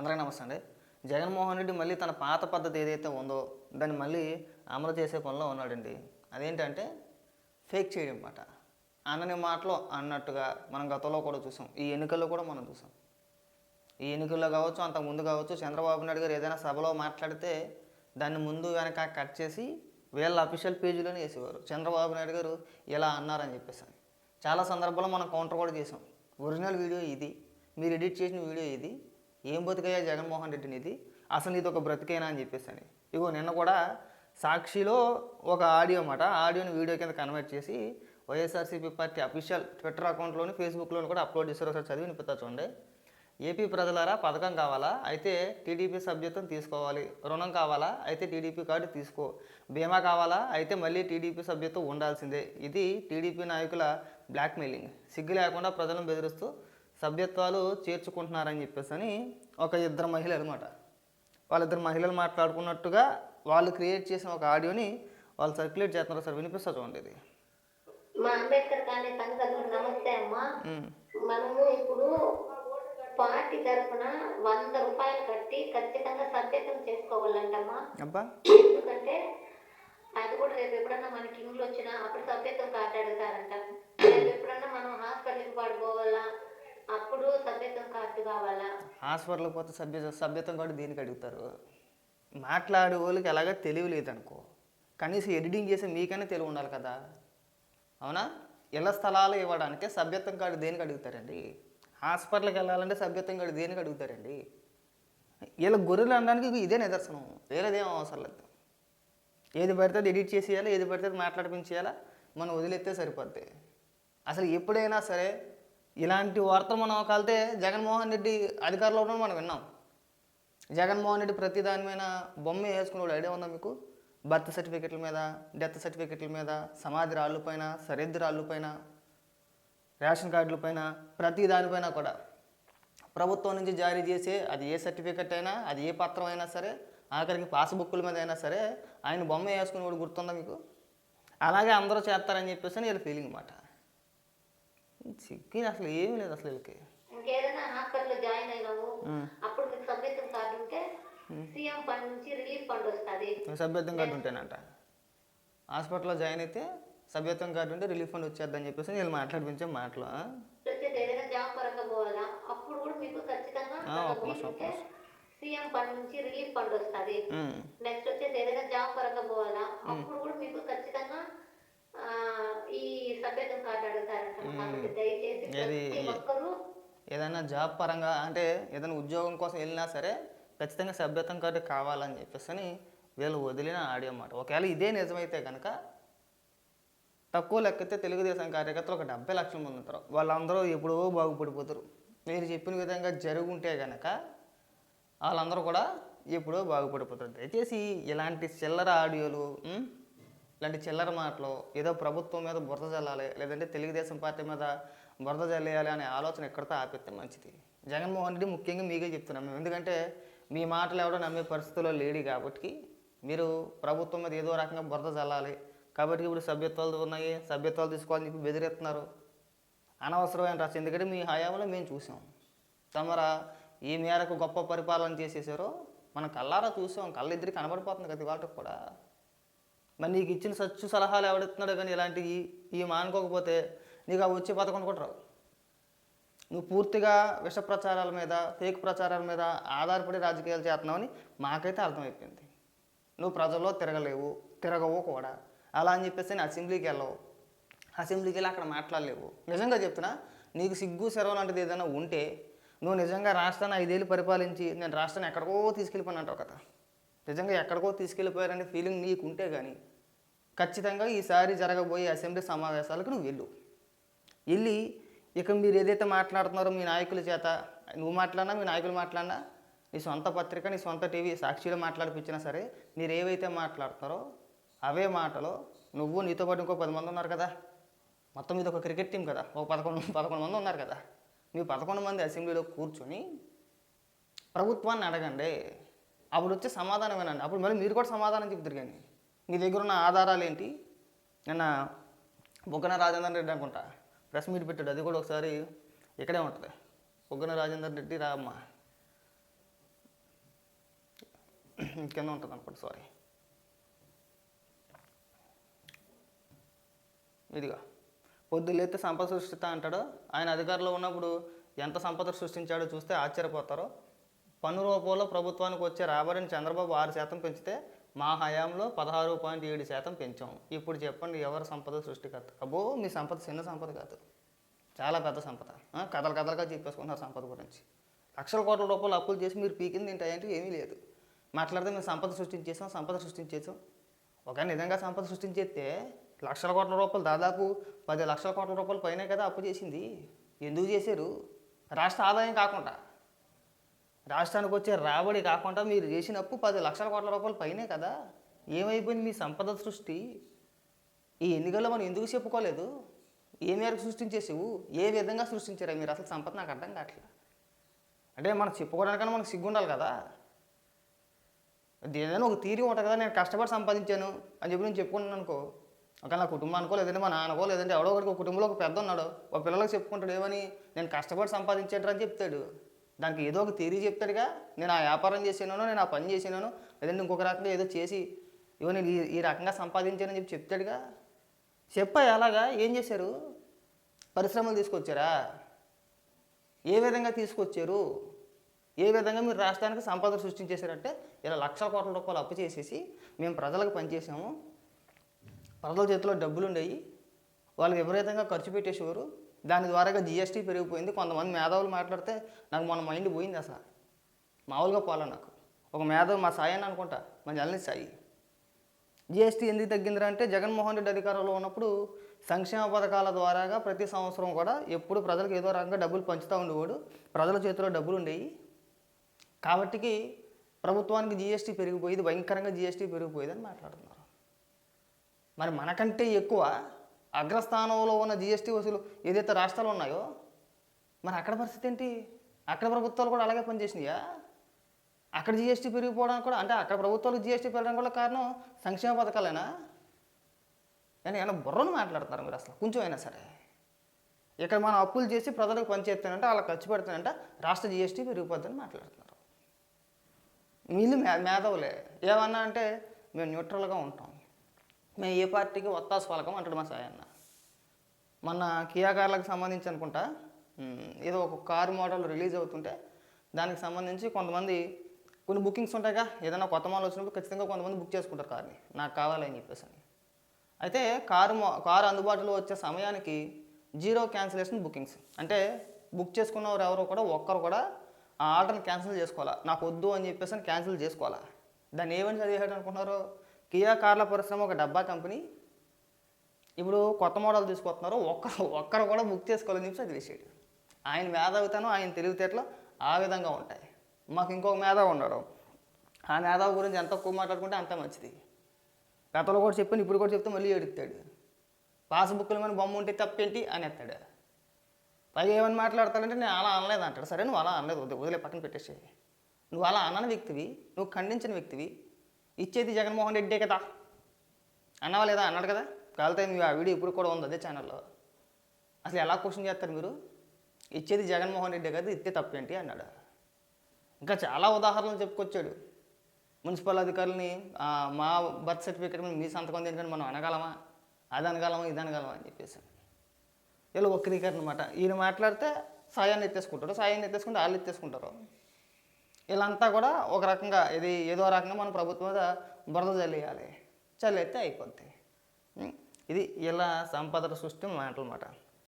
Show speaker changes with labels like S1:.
S1: అందరికీ నమస్తే అండి. జగన్మోహన్ రెడ్డి మళ్ళీ తన పాత పద్ధతి ఏదైతే ఉందో దాన్ని మళ్ళీ అమలు చేసే పనిలో ఉన్నాడండి. అదేంటంటే ఫేక్ చేయడం అనమాట అన్నని మాటలో అన్నట్టుగా మనం గతంలో కూడా చూసాం. ఈ ఎన్నికల్లో కూడా మనం చూసాం. ఈ ఎన్నికల్లో కావచ్చు అంత ముందు కావచ్చు చంద్రబాబు నాయుడు గారు ఏదైనా సభలో మాట్లాడితే దాన్ని ముందు వెనక కట్ చేసి వీళ్ళ అఫీషియల్ పేజీలోనే వేసేవారు. చంద్రబాబు నాయుడు గారు ఇలా అన్నారని చెప్పేసి చాలా సందర్భాల్లో మనం కౌంటర్ కూడా చేసాం. ఒరిజినల్ వీడియో ఇది. మీరు ఎడిట్ చేసిన వీడియో ఇది. ఏం బతికయ్యా జగన్మోహన్ రెడ్డిని ఇది అసలు ఇది ఒక బ్రతికేనా అని చెప్పేసి అని ఇగో నిన్న కూడా సాక్షిలో ఒక ఆడియో అన్నమాట. ఆడియోని వీడియో కింద కన్వర్ట్ చేసి వైఎస్ఆర్సీపీ పార్టీ అఫీషియల్ ట్విట్టర్ అకౌంట్లోని ఫేస్బుక్లోని కూడా అప్లోడ్ చేశారు. ఒకసారి చదివి వినిపిస్తా చూడండి. ఏపీ ప్రజలారా పథకం కావాలా? అయితే టీడీపీ సభ్యత్వం తీసుకోవాలి. రుణం కావాలా? అయితే టీడీపీ కార్డు తీసుకో. బీమా కావాలా? అయితే మళ్ళీ టీడీపీ సభ్యత్వం ఉండాల్సిందే. ఇది టీడీపీ నాయకుల బ్లాక్మెయిలింగ్ సిగ్గు లేకుండా ప్రజలను బెదిరిస్తూ సభ్యత్వాలు చేర్చుకుంటున్నారని చెప్పేసి అని ఒక ఇద్దరు మహిళలు అనమాట. వాళ్ళిద్దరు మహిళలు మాట్లాడుకున్నట్టుగా వాళ్ళు క్రియేట్ చేసిన ఒక ఆడియోని వాళ్ళు సర్క్యులేట్ చేస్తున్నారు సార్. వినిపిస్తా చూడండి ఇది?
S2: మా అంబేద్కర్ కాలనీ సంఘటన నమస్తే అమ్మా. మనము ఇప్పుడు పార్టీ తరఫున వంద రూపాయలు కట్టి ఖచ్చితంగా సభ్యత్వం చేసుకోవాలంటమ్మా. ఎందుకంటే అది కూడా రేపు ఎప్పుడన్నా మనకి ఇంట్లో వచ్చినా అప్పుడు సభ్యత్వం కార్డు అడుగుతారంట రేపు ఎప్పుడన్నా మనం హాస్పిటల్కి పడిపోవాలా అప్పుడు సభ్యత్వం కార్డు కావాలా?
S1: హాస్పిటల్కి పోతే సభ్య సభ్యత్వం కార్డు దేనికి అడుగుతారు? మాట్లాడే వాళ్ళకి ఎలాగ తెలివి లేదనుకో. కనీసం ఎడిటింగ్ చేసే మీకైనా తెలివి ఉండాలి కదా. అవునా? ఇళ్ళ స్థలాలు ఇవ్వడానికి సభ్యత్వం కార్డు దేనికి అడుగుతారండి? హాస్పిటల్కి వెళ్ళాలంటే సభ్యత్వం కార్డు దేనికి అడుగుతారండి? వీళ్ళ గొర్రెలు అనడానికి ఇదే నిదర్శనం. వేరేదేం అవసరం లేదు. ఏది పడితే అది ఎడిట్ చేసేయాలి ఏది పడితే అది మాట్లాడిపించేయాలా. మనం వదిలేస్తే సరిపోద్ది. అసలు ఎప్పుడైనా సరే ఇలాంటి వార్తలు మనం కలితే జగన్మోహన్ రెడ్డి అధికారంలో ఉండడం మనం విన్నాం. జగన్మోహన్ రెడ్డి ప్రతి దాని మీద బొమ్మ వేసుకునే ఐడియా ఉందా మీకు? బర్త్ సర్టిఫికెట్ల మీద డెత్ సర్టిఫికెట్ల మీద సమాధి రాళ్ళు పైన సరిహద్దు రాళ్ళు పైన రేషన్ కార్డులపైన ప్రతి దానిపైన కూడా. ప్రభుత్వం నుంచి జారీ చేసే అది ఏ సర్టిఫికెట్ అయినా అది ఏ పత్రం అయినా సరే ఆఖరికి పాస్బుక్ల మీద అయినా సరే ఆయన బొమ్మ వేసుకుని కూడా గుర్తుందా మీకు? అలాగే అందరూ చేస్తారని చెప్పేసి వీళ్ళ ఫీలింగ్ అన్నమాట సిగ్గు అసలు ఏమీ లేదు అసలు వీళ్ళకి.
S2: ఇంకేదైనా హాస్పిటల్లో జాయిన్ అయినాము అప్పుడు మీకు సభ్యత్వం కార్డు ఉంటే సీఎం ఫండ్ నుంచి రిలీఫ్ ఫండ్ వస్తుంది.
S1: సభ్యత్వం కార్డు ఉంటేనంట. హాస్పిటల్లో జాయిన్ అయితే సభ్యత్వం కార్డు ఉంటే రిలీఫ్ ఫండ్ వచ్చేద్దని చెప్పేసి వీళ్ళు మాట్లాడిపించే మాటలు
S2: ఏదైనా జాబ్ పరంగా పోవాలా? అప్పుడు కూడా మీకు ఖచ్చితంగా. సీఎం ఫండ్ నుంచి రిలీఫ్ ఫండ్ వస్తుంది. నెక్స్ట్ వచ్చేసి ఏదైనా జాబ్ పరంగా పోవాలా? అప్పుడు కూడా మీకు ఖచ్చితంగా ఆ, ఈ సభ్యత్వం కార్డు అడుగుతారంట కాబట్టి దయచేసి
S1: ఏది- ఏదైనా జాబ్ పరంగా అంటే ఏదైనా ఉద్యోగం కోసం వెళ్ళినా సరే ఖచ్చితంగా సభ్యత్వం కార్డు కావాలని చెప్పేసి అని వీళ్ళు వదిలిన ఆడియో అన్నమాట. ఒకవేళ ఇదే నిజమైతే కనుక తక్కువ లెక్కతే తెలుగుదేశం కార్యకర్తలు ఒక డెబ్బై లక్షల మంది ఉంటారు. వాళ్ళందరూ ఎప్పుడో బాగుపడిపోతారు. మీరు చెప్పిన విధంగా జరుగుంటే కనుక వాళ్ళందరూ కూడా ఎప్పుడో బాగుపడిపోతారు. దయచేసి ఇలాంటి చిల్లర ఆడియోలు? ఇలాంటి చిల్లర మాటలు ఏదో ప్రభుత్వం మీద బురద చల్లాలి లేదంటే తెలుగుదేశం పార్టీ మీద బురద జల్లేయాలి అనే ఆలోచన ఎక్కడితో ఆపిస్తే మంచిది? జగన్మోహన్ రెడ్డి ముఖ్యంగా మీకే చెప్తున్నాం మేము. ఎందుకంటే మీ మాటలు ఎవడో నమ్మే పరిస్థితుల్లో లేడు కాబట్టి మీరు ప్రభుత్వం మీద ఏదో రకంగా బురద చల్లాలి కాబట్టి ఇప్పుడు సభ్యత్వాలు ఉన్నాయి సభ్యత్వాలు తీసుకోవాలని చెప్పి బెదిరిస్తున్నారు. అనవసరమైన రాసి ఎందుకంటే మీ హయాంలో మేము చూసాం. తమర ఈ మేరకు గొప్ప పరిపాలన చేసేసారో మనం కల్లారా చూసాం. కళ్ళిద్దరికి కనబడిపోతుంది కదా వాళ్ళకి కూడా. మరి నీకు ఇచ్చిన సచ్చు సలహాలు ఎవడిస్తున్నాడు కానీ ఇలాంటివి ఈ మానుకోకపోతే నీకు అవి వచ్చే పథకం కూడా రావు. నువ్వు పూర్తిగా విష ప్రచారాల మీద ఫేక్ ప్రచారాల మీద ఆధారపడి రాజకీయాలు చేస్తున్నావని మాకైతే అర్థమైపోయింది. నువ్వు ప్రజల్లో తిరగలేవు తిరగవు కూడా. అలా అని చెప్పేసి నేను అసెంబ్లీకి వెళ్ళవు. అసెంబ్లీకి వెళ్ళి అక్కడ మాట్లాడలేవు. నిజంగా చెప్తున్నా నీకు సిగ్గు సెరవు లాంటిది ఏదైనా ఉంటే నువ్వు నిజంగా రాష్ట్రాన్ని ఐదేళ్ళు పరిపాలించి నేను రాష్ట్రాన్ని ఎక్కడికో తీసుకెళ్ళిపోయిన అంటావు కదా. నిజంగా ఎక్కడికో తీసుకెళ్ళిపోయారనే ఫీలింగ్ నీకు ఉంటే కానీ ఖచ్చితంగా ఈసారి జరగబోయే అసెంబ్లీ సమావేశాలకు నువ్వు వెళ్ళు. వెళ్ళి ఇక మీరు ఏదైతే మాట్లాడుతున్నారో మీ నాయకుల చేత నువ్వు మాట్లాడినా మీ నాయకులు మాట్లాడినా నీ సొంత పత్రిక నీ సొంత టీవీ సాక్షిలో మాట్లాడిపించినా సరే మీరు ఏవైతే మాట్లాడుతారో అవే మాటలు నువ్వు నీతో పాటు ఇంకో పది మంది ఉన్నారు కదా. మొత్తం మీద ఒక క్రికెట్ టీం కదా. ఒక పదకొండు పదకొండు మంది ఉన్నారు కదా. మీ పదకొండు మంది అసెంబ్లీలో కూర్చొని ప్రభుత్వాన్ని అడగండి. అప్పుడు వచ్చే సమాధానం వినండి. అప్పుడు మళ్ళీ మీరు కూడా సమాధానం చెప్తారు కానీ. మీ దగ్గర ఉన్న ఆధారాలు ఏంటి? నిన్న బుగ్గన రాజేందర్ రెడ్డి అనుకుంటా ప్రెస్ మీట్ పెట్టాడు అది కూడా ఒకసారి ఇక్కడే ఉంటుంది. బొగ్గన రాజేందర్ రెడ్డి రామ్మ. కింద ఉంటుంది అనుకోండి సారీ ఇదిగా పొద్దులేస్తే సంపద సృష్టిత అంటాడు. ఆయన అధికారంలో ఉన్నప్పుడు ఎంత సంపద సృష్టించాడో చూస్తే ఆశ్చర్యపోతారు. పన్ను రూపంలో ప్రభుత్వానికి వచ్చే రాబడిని చంద్రబాబు ఆరు శాతం పెంచితే మా హయాంలో పదహారు పాయింట్ ఏడు శాతం పెంచాం. ఇప్పుడు చెప్పండి ఎవరు సంపద సృష్టికర్త? అబ్బో మీ సంపద చిన్న సంపద కాదు. చాలా పెద్ద సంపద. కథలు కథలుగా చెప్పేసుకున్నారు సంపద గురించి. లక్షల కోట్ల రూపాయలు అప్పులు చేసి మీరు పీకింది తింటాయంటే ఏమీ లేదు. మాట్లాడితే మేము సంపద సృష్టించేసాం సంపద సృష్టించేసాం. ఒక నిజంగా సంపద సృష్టించేస్తే లక్షల కోట్ల రూపాయలు దాదాపు పది లక్షల కోట్ల రూపాయలు పైన కదా అప్పు చేసింది. ఎందుకు చేశారు? రాష్ట్ర ఆదాయం కాకుండా. రాష్ట్రానికి వచ్చే రాబడి కాకుండా మీరు చేసిన అప్పు పది లక్షల కోట్ల రూపాయలు పైనే కదా. ఏమైపోయింది మీ సంపద సృష్టి? ఈ ఎన్నికల్లో మనం ఎందుకు చెప్పుకోలేదు? ఏ మేరకు సృష్టించేసేవు ఏ విధంగా సృష్టించారా మీరు? అసలు సంపద నాకు అర్థం కావట్లేదు అంటే మనం చెప్పుకోవడానికన్నా మనకు సిగ్గు ఉండాలి కదా. ఏదైనా ఒక తీరి ఉంటుంది కదా నేను కష్టపడి సంపాదించాను అని చెప్పి నేను చెప్పుకున్నాను అనుకో. ఒక నా కుటుంబానికో లేదంటే మా నాన్నకో లేదంటే ఎవడో ఒకటి ఒక కుటుంబంలో ఒక పెద్ద ఉన్నాడు ఒక పిల్లలకు చెప్పుకుంటాడు ఏమని? నేను కష్టపడి సంపాదించాడు అని చెప్తాడు. దానికి ఏదో ఒక తీరి చెప్తాడుగా. నేను ఆ వ్యాపారం చేసాను నేను ఆ పని చేసాను లేదంటే ఇంకొక రకంగా ఏదో చేసి ఇవో నేను ఈ- ఈ రకంగా సంపాదించానని చెప్పి చెప్తాడుగా. చెప్పా అలాగా ఏం చేశారు? పరిశ్రమలు తీసుకొచ్చారా? ఏ విధంగా తీసుకొచ్చారు? ఏ విధంగా మీరు రాష్ట్రానికి సంపద సృష్టించేశారంటే ఇలా లక్షల కోట్ల రూపాయలు అప్పు చేసేసి మేము ప్రజలకు పనిచేసాము ప్రజల చేతిలో డబ్బులు ఉండేవి వాళ్ళు విపరీతంగా ఖర్చు పెట్టేసేవారు. దాని ద్వారాగా జిఎస్టీ పెరిగిపోయింది. కొంతమంది మేధావులు మాట్లాడితే నాకు మన మైండ్ పోయింది అసలు. మామూలుగా పోలే నాకు. ఒక మేధావు మా సాయి అని అనుకుంటా. మా జల్లని సాయి. జిఎస్టీ ఎందుకు తగ్గిందిరా అంటే జగన్మోహన్ రెడ్డి అధికారంలో ఉన్నప్పుడు సంక్షేమ పథకాల ద్వారాగా ప్రతి సంవత్సరం కూడా ఎప్పుడు ప్రజలకు ఏదో రకంగా డబ్బులు పంచుతూ ఉండేవాడు. ప్రజల చేతిలో డబ్బులు ఉండేవి కాబట్టికి ప్రభుత్వానికి జిఎస్టీ పెరిగిపోయింది భయంకరంగా జిఎస్టీ పెరిగిపోయేది అని మాట్లాడుతున్నారు. మరి మనకంటే ఎక్కువ అగ్రస్థానంలో ఉన్న జిఎస్టీ వసూలు ఏదైతే రాష్ట్రాలు ఉన్నాయో మరి అక్కడ పరిస్థితి ఏంటి? అక్కడ ప్రభుత్వాలు కూడా అలాగే పనిచేసినాయా? అక్కడ జిఎస్టీ పెరిగిపోవడానికి కూడా అంటే అక్కడ ప్రభుత్వాలు జిఎస్టీ పెరగడం కూడా కారణం సంక్షేమ పథకాలేనా? కానీ ఏమైనా బుర్రను మాట్లాడుతున్నారు మీరు అసలు? కొంచెం అయినా సరే. ఇక్కడ మనం అప్పులు చేసి ప్రజలకు పనిచేస్తానంటే అలా ఖర్చు పెడతానంటే రాష్ట్ర జిఎస్టీ పెరిగిపోద్దని మాట్లాడుతున్నారు. వీళ్ళు మే మేధావులే. ఏమన్నా అంటే మేము న్యూట్రల్గా ఉంటాం. మేము ఏ పార్టీకి ఒత్తాసు పలకం అంటాడు మా సాయన్న. మొన్న కియా కార్లకు సంబంధించి అనుకుంటా ఏదో ఒక కారు మోడల్ రిలీజ్ అవుతుంటే దానికి సంబంధించి కొంతమంది కొన్ని బుకింగ్స్ ఉంటాయిగా ఏదైనా కొత్త మోడల్ వచ్చినప్పుడు ఖచ్చితంగా కొంతమంది బుక్ చేసుకుంటారు కార్ని. నాకు కావాలని చెప్పేసి అని. అయితే కారు మో కారు అందుబాటులో వచ్చే సమయానికి జీరో క్యాన్సిలేషన్ బుకింగ్స్. అంటే బుక్ చేసుకున్నవారు ఎవరో కూడా ఒక్కరు కూడా ఆ ఆర్డర్ని క్యాన్సిల్ చేసుకోవాలా? నాకు వద్దు అని చెప్పేసి అని క్యాన్సిల్ చేసుకోవాలా? దాన్ని ఏమని చదివాడు అనుకుంటున్నారు? కియా కార్ల పరిశ్రమ ఒక డబ్బా కంపెనీ. ఇప్పుడు కొత్త మోడల్ తీసుకొస్తున్నారు. ఒక్కరు ఒక్కరు కూడా బుక్ చేసుకోలేని చెప్పి చదివేసాడు ఆయన మేధావితనం ఆయన తెలివితేటలు ఆ విధంగా ఉంటాయి. మాకు ఇంకొక మేధావి ఉన్నాడు. ఆ మేధావి గురించి ఎంత ఎక్కువ మాట్లాడుకుంటే అంత మంచిది. గతంలో కూడా చెప్పాను ఇప్పుడు కూడా చెప్తే మళ్ళీ ఏడుస్తాడు పాస్బుక్ల మీద బొమ్మ ఉంటే తప్పేంటి అని ఎత్తాడు. పైగా ఏమని మాట్లాడతాడంటే నేను అలా అనలేదు అంటాడు. సరే నువ్వు అలా అనలేదు వదిలే పక్కన పెట్టేసేయి. నువ్వు అలా అనని వ్యక్తివి నువ్వు ఖండించిన వ్యక్తివి ఇచ్చేది జగన్మోహన్ రెడ్డే కదా. అన్నావా లేదా? అన్నాడు కదా. కాలితే మీ ఆ వీడియో ఇప్పుడు కూడా ఉంది అదే ఛానల్లో అసలు ఎలా క్వశ్చన్ చేస్తారు మీరు? ఇచ్చేది జగన్మోహన్ రెడ్డే కదా ఇస్తే తప్పేంటి అన్నాడు. ఇంకా చాలా ఉదాహరణలు చెప్పుకొచ్చాడు. మున్సిపల్ అధికారులని మా బర్త్ సర్టిఫికేట్ మీద మీ సంతకం ఏంటంటే మనం అనగలమా? అది అనగలమా? ఇది అనగలమా? అని చెప్పేసి. వీళ్ళు ఒక్కరికారు అనమాట ఈయన మాట్లాడితే సాయాన్ని ఎత్తేసుకుంటారు సాయాన్ని ఎత్తేసుకుంటే వాళ్ళు ఎత్తేసుకుంటారు. వీళ్ళంతా కూడా ఒక రకంగా ఇది ఏదో రకంగా మన ప్రభుత్వం మీద బురద చల్లేయాలి చల్లేస్తే అయిపోద్ది. ఇది ఇలా సంపద సృష్టి మాటలు మాట.